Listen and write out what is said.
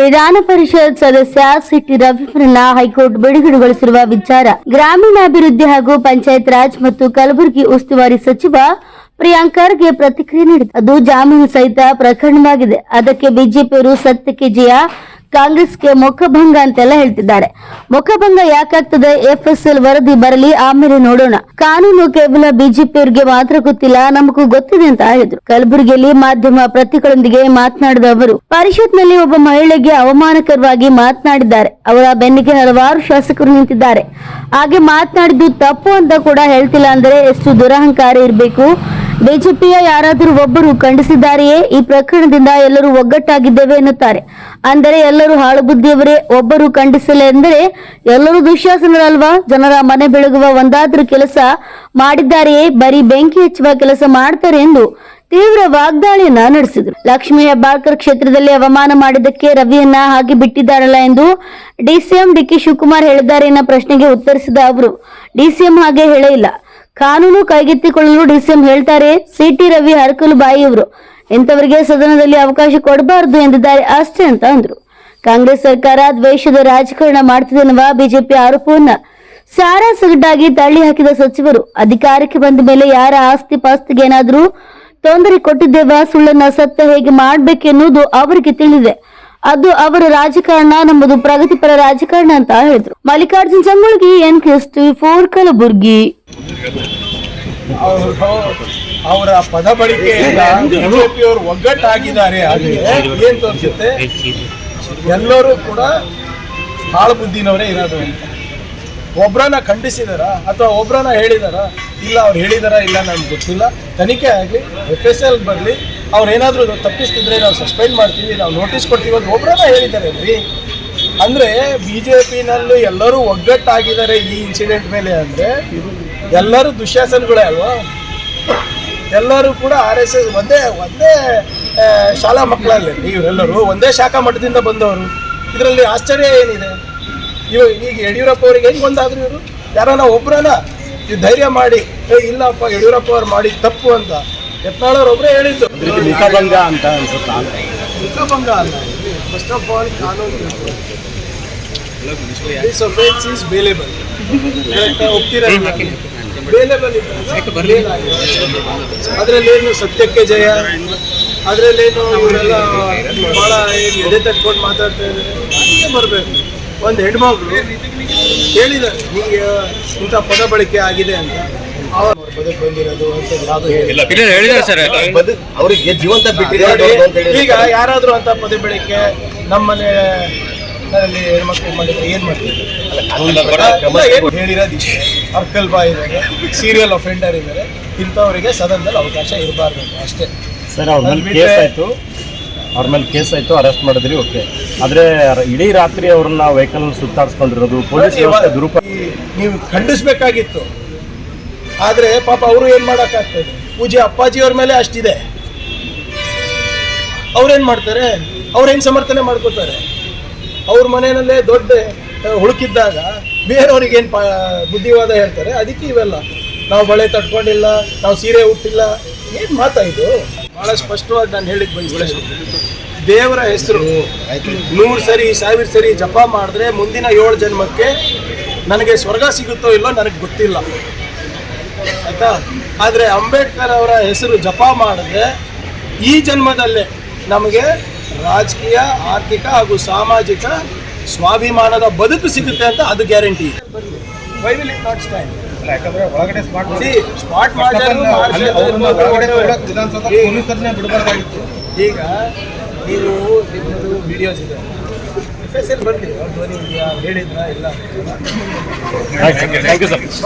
ವಿಧಾನ ಪರಿಷತ್ ಸದಸ್ಯ city ರವಿವರನ್ನ high court ಬಿಡುಗಡೆಗೊಳಿಸಿರುವ ವಿಚಾರ. ಗ್ರಾಮೀಣಾಭಿವೃದ್ಧಿ ಹಾಗೂ ಪಂಚಾಯತ್ ರಾಜ್ ಮತ್ತು ಕಲಬುರಗಿ ಉಸ್ತುವಾರಿ ಸಚಿವ ಪ್ರಿಯಾಂಕ್ ಖರ್ಗೆ ಪ್ರತಿಕ್ರಿಯೆ ನೀಡಿದೆ ಅದು ಜಾಮೀನು ಸಹಿತ ಪ್ರಕರಣವಾಗಿದೆ. ಅದಕ್ಕೆ ಬಿಜೆಪಿಯವರು ಸತ್ಯಕ್ಕೆ ಜಯ ಕಾಂಗ್ರೆಸ್ಗೆ ಮುಖಭಂಗ ಅಂತೆಲ್ಲ ಹೇಳ್ತಿದ್ದಾರೆ. ಮುಖಭಂಗ ಯಾಕಾಗ್ತದೆ? ಎಫ್ ಎಸ್ ಎಲ್ ವರದಿ ಬರಲಿ, ಆಮೇಲೆ ನೋಡೋಣ. ಕಾನೂನು ಕೇವಲ ಬಿಜೆಪಿಯವರಿಗೆ ಮಾತ್ರ ಗೊತ್ತಿಲ್ಲ, ನಮಗೂ ಗೊತ್ತಿದೆ ಅಂತ ಹೇಳಿದ್ರು. ಕಲಬುರಗಿಯಲ್ಲಿ ಮಾಧ್ಯಮ ಪ್ರತಿಗಳೊಂದಿಗೆ ಮಾತನಾಡಿದ ಅವರು, ಪರಿಷತ್ನಲ್ಲಿ ಒಬ್ಬ ಮಹಿಳೆಗೆ ಅವಮಾನಕರವಾಗಿ ಮಾತನಾಡಿದ್ದಾರೆ. ಅವರ ಬೆನ್ನಿಗೆ ಹಲವಾರು ಶಾಸಕರು ನಿಂತಿದ್ದಾರೆ. ಹಾಗೆ ಮಾತನಾಡಿದ್ದು ತಪ್ಪು ಅಂತ ಕೂಡ ಹೇಳ್ತಿಲ್ಲ ಅಂದ್ರೆ ಎಷ್ಟು ದುರಹಂಕಾರ ಇರಬೇಕು? ಬಿಜೆಪಿಯ ಯಾರಾದರೂ ಒಬ್ಬರು ಖಂಡಿಸಿದ್ದಾರೆಯೇ? ಈ ಪ್ರಕರಣದಿಂದ ಎಲ್ಲರೂ ಒಗ್ಗಟ್ಟಾಗಿದ್ದೇವೆ ಎನ್ನುತ್ತಾರೆ. ಅಂದರೆ ಎಲ್ಲರೂ ಹಾಳು ಬುದ್ಧಿಯವರೇ ಒಬ್ಬರು ಖಂಡಿಸಲ್ಲ ಎಂದರೆ ಎಲ್ಲರೂ ದುಶ್ಯಾಸನರಲ್ವಾ ಜನರ ಮನೆ ಬೆಳಗುವ ಒಂದಾದ್ರೂ ಕೆಲಸ ಮಾಡಿದ್ದಾರೆಯೇ? ಬರೀ ಬೆಂಕಿ ಹಚ್ಚುವ ಕೆಲಸ ಮಾಡ್ತಾರೆ ಎಂದು ತೀವ್ರ ವಾಗ್ದಾಳಿಯನ್ನ ನಡೆಸಿದರು. ಲಕ್ಷ್ಮೀ ಹೆಬ್ಬಾಳ್ಕರ್ ಕ್ಷೇತ್ರದಲ್ಲಿ ಅವಮಾನ ಮಾಡಿದ್ದಕ್ಕೆ ರವಿಯನ್ನ ಹಾಗೆ ಬಿಟ್ಟಿದ್ದಾರಲ್ಲ ಎಂದು ಡಿಸಿಎಂ ಡಿಕೆ ಶಿವಕುಮಾರ್ ಹೇಳಿದ್ದಾರೆ ಪ್ರಶ್ನೆಗೆ ಉತ್ತರಿಸಿದ ಅವರು. ಡಿಸಿಎಂ ಹಾಗೆ ಹೇಳಿಲ್ಲ ಕಾನೂನು ಕೈಗೆತ್ತಿಕೊಳ್ಳಲು ಡಿಸಿಎಂ ಹೇಳ್ತಾರೆ, ಸಿಟಿ ರವಿ ಹರಕಲು ಬಾಯಿಯವರು ಇಂಥವರಿಗೆ ಸದನದಲ್ಲಿ ಅವಕಾಶ ಕೊಡಬಾರದು ಎಂದಿದ್ದಾರೆ ಅಷ್ಟೇ ಅಂತ ಅಂದ್ರು. ಕಾಂಗ್ರೆಸ್ ಸರ್ಕಾರ ದ್ವೇಷದ ರಾಜಕಾರಣ ಮಾಡ್ತಿದೆ ಎನ್ನುವ ಬಿಜೆಪಿ ಆರೋಪವನ್ನ ಸಾರಾ ಸಗಟಾಗಿ ತಳ್ಳಿ ಹಾಕಿದ ಸಚಿವರು. ಅಧಿಕಾರಕ್ಕೆ ಬಂದ ಮೇಲೆ ಯಾರ ಆಸ್ತಿ ಪಾಸ್ತಿಗೆ ಏನಾದರೂ ತೊಂದರೆ ಕೊಟ್ಟಿದ್ದೇವ, ಸುಳ್ಳನ್ನ ಸತ್ತ ಹೇಗೆ ಮಾಡ್ಬೇಕೆನ್ನುವುದು ಅವರಿಗೆ ತಿಳಿದಿದೆ. ಅದು ಅವರ ರಾಜಕಾರಣ, ನಮ್ಮದು ಪ್ರಗತಿಪರ ರಾಜಕಾರಣ ಅಂತ ಹೇಳಿದ್ರು. Mallikarjun Sangolgi N Christie for Kalaburagi ಅವರು ಅವರ ಪದ ಬಳಕೆಯಿಂದ ಬಿಜೆಪಿಯವರು ಒಗ್ಗಟ್ಟಾಗಿದ್ದಾರೆ. ಆದರೆ ಏನ್ ತೋರಿಸುತ್ತೆ? ಎಲ್ಲರೂ ಕೂಡ ಹಾಳು ಬುದ್ಧಿನವರೇ ಇರೋದು ಅಂತ. ಒಬ್ರನ್ನ ಖಂಡಿಸಿದಾರ? ಅಥವಾ ಒಬ್ರನ್ನ ಹೇಳಿದಾರ? ಇಲ್ಲ, ಅವ್ರು ಹೇಳಿದಾರ ಇಲ್ಲ ನಮ್ಗೆ ಗೊತ್ತಿಲ್ಲ. ತನಿಖೆ ಆಗಲಿ ಎಫ್ ಎಸ್ ಎಲ್ ಬರಲಿ, ಅವ್ರು ಏನಾದರೂ ತಪ್ಪಿಸ್ತಿದ್ರೆ ನಾವು ಸಸ್ಪೆಂಡ್ ಮಾಡ್ತೀವಿ, ನಾವು ನೋಟಿಸ್ ಕೊಡ್ತೀವಿ ಅಂತ ಒಬ್ರನ್ನ ಹೇಳಿದ್ದಾರೆ ಅಲ್ರಿ ಅಂದರೆ ಬಿ ಜೆ ಪಿನಲ್ಲೂ ಎಲ್ಲರೂ ಒಗ್ಗಟ್ಟಾಗಿದ್ದಾರೆ ಈ ಇನ್ಸಿಡೆಂಟ್ ಮೇಲೆ ಅಂದರೆ ಎಲ್ಲರೂ ದುಶ್ಯಾಸನಗಳೇ ಅಲ್ವಾ ಎಲ್ಲರೂ ಕೂಡ ಆರ್ ಎಸ್ ಎಸ್ ಒಂದೇ ಒಂದೇ ಶಾಲಾ ಮಕ್ಕಳಲ್ಲಿ ಇವರೆಲ್ಲರೂ ಒಂದೇ ಶಾಖಾ ಮಠದಿಂದ ಬಂದವರು ಇದರಲ್ಲಿ ಆಶ್ಚರ್ಯ ಏನಿದೆ ಇವ ಈಗ ಯಡಿಯೂರಪ್ಪ ಅವರಿಗೆ ಹೆಂಗೆ ಒಂದಾದ್ರು ಇವರು ಯಾರನ್ನ ಒಬ್ಬರನ್ನ ಈ ಧೈರ್ಯ ಮಾಡಿ ಏ ಇಲ್ಲಪ್ಪ ಯಡಿಯೂರಪ್ಪ ಅವ್ರು ಮಾಡಿ ತಪ್ಪು ಅಂತ ಯತ್ನಾಳವ್ರು ಒಬ್ಬರೇ ಹೇಳಿದ್ದು ಮುಖಭಂಗ ಅಂತ ಅನ್ಸುತ್ತಾ ಮುಖಭಂಗ ಅಲ್ಲ ಫಸ್ಟ್ ಆಫ್ ಆಲ್ ಕಾನೂನು ದಿಸ್ ಅಫೆನ್ಸ್ ಈಸ್ ಬೇಲೇಬಲ್ ಒಪ್ತೀರ ಬೇಲೇಬಲ್ ಅದರಲ್ಲೇನು ಸತ್ಯಕ್ಕೆ ಜಯ? ಅದರಲ್ಲೇನು ಇವರೆಲ್ಲ ಭಾಳ ಏನು ಎದೆ ತಟ್ಕೊಂಡು ಮಾತಾಡ್ತಾ ಇದ್ದಾರೆ. ಹೀಗೆ ಬರಬೇಕು. ಒಂದು ಹೆಣ್ಮಗಳು ಹೇಳಿದ್ದಾರೆ ನಿಮಗೆ ಇಂಥ ಪದ ಬಳಕೆ ಆಗಿದೆ ಅಂತ. ಅವ್ರ ಪದಕ್ಕೆ ಬಂದಿರೋದು ಅಂತ ಯಾವುದು ಹೇಳಿಲ್ಲ. ಹೇಳಿದ್ದಾರೆ ಸರ್. ಬದು ಅವರಿಗೆ ಜೀವಂತ ಬಿಟ್ಟಿದ್ದಾರೆ ಅಂತ ಈಗ ಯಾರಾದ್ರೂ ಅಂತ ಪದ ಬಳಕೆ ನಮ್ಮನೆ ಅಲ್ಲಿ ಹೆಣ್ಮಕ್ಳು ಮಾಡಿದ್ರೆ ಏನ್ ಮಾಡ್ತೀವಿ ಕಾನೂನು ಪ್ರಕಾರ ಕ್ರಮ ಇಲ್ಲ, ಹೇಳಿರೋದು ಇಷ್ಟೇ. ಅರ್ಕಲ್ ಬಾಯ್ ಇದ್ದಾರೆ ಸೀರಿಯಲ್ ಅಫೆಂಡರ್ ಇದ್ದಾರೆ. ಇಂಥವರಿಗೆ ಸದನದಲ್ಲಿ ಅವಕಾಶ ಇರಬಾರ್ದು ಅಷ್ಟೇ. ಸರ್ ಅವ್ರ ಮೇಲೆ ಕೇಸ್ ಆಯ್ತು. ಅವ್ರ ಮೇಲೆ ಕೇಸ್ ಆಯ್ತು ಅರೆಸ್ಟ್ ಮಾಡಿದ್ರಿ ಓಕೆ ಆದ್ರೆ ಇಡೀ ರಾತ್ರಿ ಅವ್ರನ್ನ ವೆಹಿಕಲ್ ಸುತ್ತಾಡಿಸ್ಕೊಂಡಿರೋದು ಪೊಲೀಸ್ ವ್ಯವಸ್ಥೆ ದುರುಪ ನೀವು ಖಂಡಿಸ್ಬೇಕಾಗಿತ್ತು. ಆದ್ರೆ ಪಾಪ ಅವರು ಏನ್ ಮಾಡಕ್ಕಾಗ್ತದೆ? ಪೂಜೆ ಅಪ್ಪಾಜಿಯವ್ರ ಮೇಲೆ ಅಷ್ಟಿದೆ. ಅವ್ರೇನ್ ಮಾಡ್ತಾರೆ? ಅವ್ರೇನ್ ಸಮರ್ಥನೆ ಮಾಡ್ಕೋತಾರೆ ಅವ್ರ ಮನೆಯಲ್ಲೇ ದೊಡ್ಡ ಹುಡುಕಿದ್ದಾಗ ಬೇರೆಯವ್ರಿಗೆ ಏನು ಬುದ್ಧಿವಾದ ಹೇಳ್ತಾರೆ, ಅದಕ್ಕೆ ಇವೆಲ್ಲ. ನಾವು ಬಳೆ ತಟ್ಕೊಂಡಿಲ್ಲ, ನಾವು ಸೀರೆ ಹುಟ್ಟಿಲ್ಲ ಏನು ಇದು? ಭಾಳ ಸ್ಪಷ್ಟವಾಗಿ ನಾನು ಹೇಳಿಕ್ ಬಂದು ದೇವರ ಹೆಸರು. ನೂರು ಸರಿ, ಸಾವಿರ ಸರಿ ಜಪ ಮಾಡಿದ್ರೆ ಮುಂದಿನ ಏಳು ಜನ್ಮಕ್ಕೆ ನನಗೆ ಸ್ವರ್ಗ ಸಿಗುತ್ತೋ ಇಲ್ಲೋ ನನಗೆ ಗೊತ್ತಿಲ್ಲ. ಆಯ್ತಾ? ಆದರೆ ಅಂಬೇಡ್ಕರ್ ಅವರ ಹೆಸರು ಜಪ ಮಾಡಿದ್ರೆ ಈ ಜನ್ಮದಲ್ಲೇ ನಮಗೆ ರಾಜಕೀಯ ಆರ್ಥಿಕ ಹಾಗೂ ಸಾಮಾಜಿಕ ಸ್ವಾಭಿಮಾನದ ಬದುಕು ಸಿಗುತ್ತೆ ಅಂತ ಅದು guarantee why will it not stand ಯಾಕಂದ್ರೆ ಒಳಗಡೆ ಸ್ಮಾರ್ಟ್ ಸ್ಪಾಟ್ ಬಿಡಬಾರ್ದಾಗಿತ್ತು. ಈಗ ನೀವು ನಿಮ್ಮದು ವಿಡಿಯೋಸ್ ಇದೆ. ಎಫ್ ಎಸ್ ಎಲ್ ಬರ್ತೀವಿ. ಅವ್ರ ಧ್ವನಿ ಇದೆಯಾ ಹೇಳಿದ್ರ ಇಲ್ಲ? Thank you sir